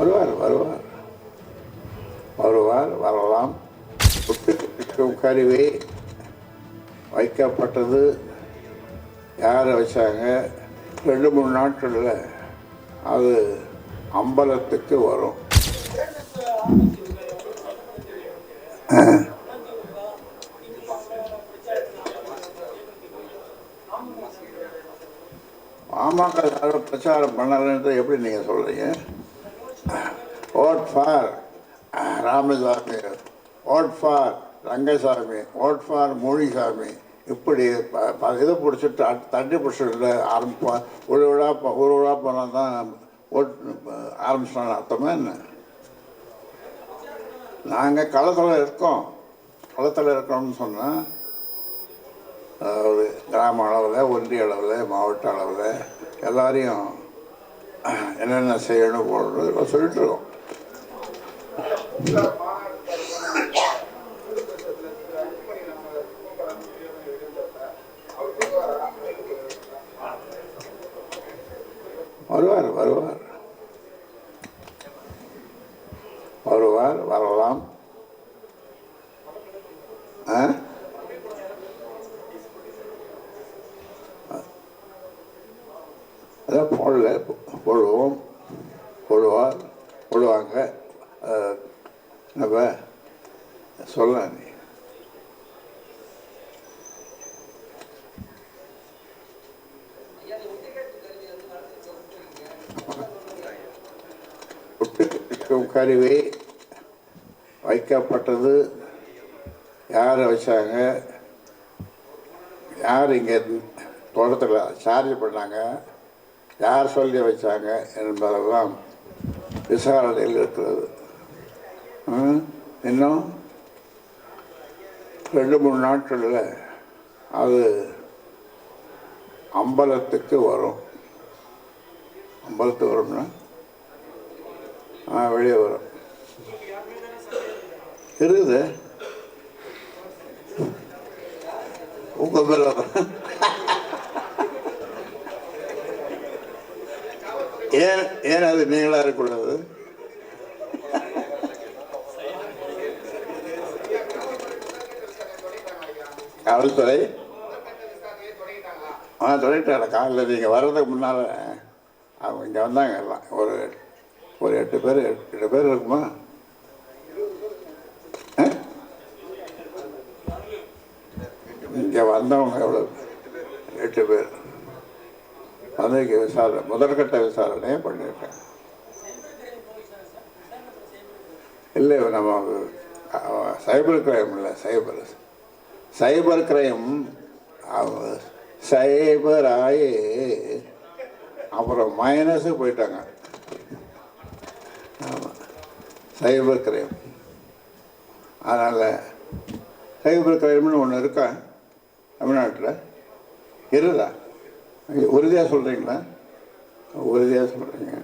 வருவார் வருவார். வருவார் வரலாம். புட்டுக்கும் கருவி வைக்கப்பட்டது. யாரை வச்சாங்க? ரெண்டு மூணு நாட்களில் அது அம்பலத்துக்கு வரும். பாமக பிரச்சாரம் பண்ணலன்றது எப்படி நீங்கள் சொல்கிறீங்க vote for Ramasamy vote for Rangasamy vote for Mozhisamy. இப்படி ப- ப- இதை பிடிச்சிட்டு அட்- தண்ணி பிடிச்சிட்டு ஆரம்பிப்பா. ஒரு விழா ஒரு விழா போனால் தான் ஓட் ஆரம்பிச்சிட்டாங்க அர்த்தமே என்ன? நாங்கள் களத்தில் இருக்கோம். களத்தில் இருக்கோம்னு சொன்னால் அதாவது கிராம அளவில் ஒன்றிய அளவில் மாவட்ட அளவில் எல்லாரையும் என்னென்ன செய்யணும் போடுறது இப்ப இருக்கோம். வருவார் வருவார். வருவார் வரலாம். ஆ? அதான் போடல போடுவோம். போடுவார் போடுவாங்க. அப்போ சொல்லலாம் நீ. கருவி வைக்கப்பட்டது யார் வச்சாங்க? யார் இங்கே தோட்டத்தில் சார்ஜ் பண்ணாங்க? யார் சொல்லி வச்சாங்க? என்பதெல்லாம் விசாரணையில் இருக்கிறது. இன்னும் ரெண்டு மூணு நாட்களில் அது அம்பலத்துக்கு வரும். அம்பலத்துக்கு வரும்னா ஆ வெளியே வரும். இருக்குது. உங்கள் மேலே ஏன் ஏன் அது நீங்களாக இருக்கக்கூடாது? காவல்துறை. ஆ தொடங்கிட்டாங்க காலையில் நீங்கள் வர்றதுக்கு முன்னால் அவங்க இங்கே வந்தாங்க எல்லாம். ஒரு ஒரு எட்டு பேர் எட்டு பேர் இருக்குமா? இங்கே வந்தவங்க எவ்வளோ எட்டு பேர். வந்து இங்கே விசாரணை முதற்கட்ட விசாரணையை பண்ணியிருக்கேன் இல்லை நம்ம சைபர் கிரைம் இல்லை சைபர். சைபர் கிரைம் சைபர் ஆகி அப்புறம் மைனஸு போயிட்டாங்க. ஆமாம் சைபர் கிரைம் அதனால் சைபர் கிரைம்னு ஒன்று இருக்கா? தமிழ்நாட்டில்? இருக்குதா உறுதியாக சொல்கிறீங்களா உறுதியாக சொல்கிறீங்க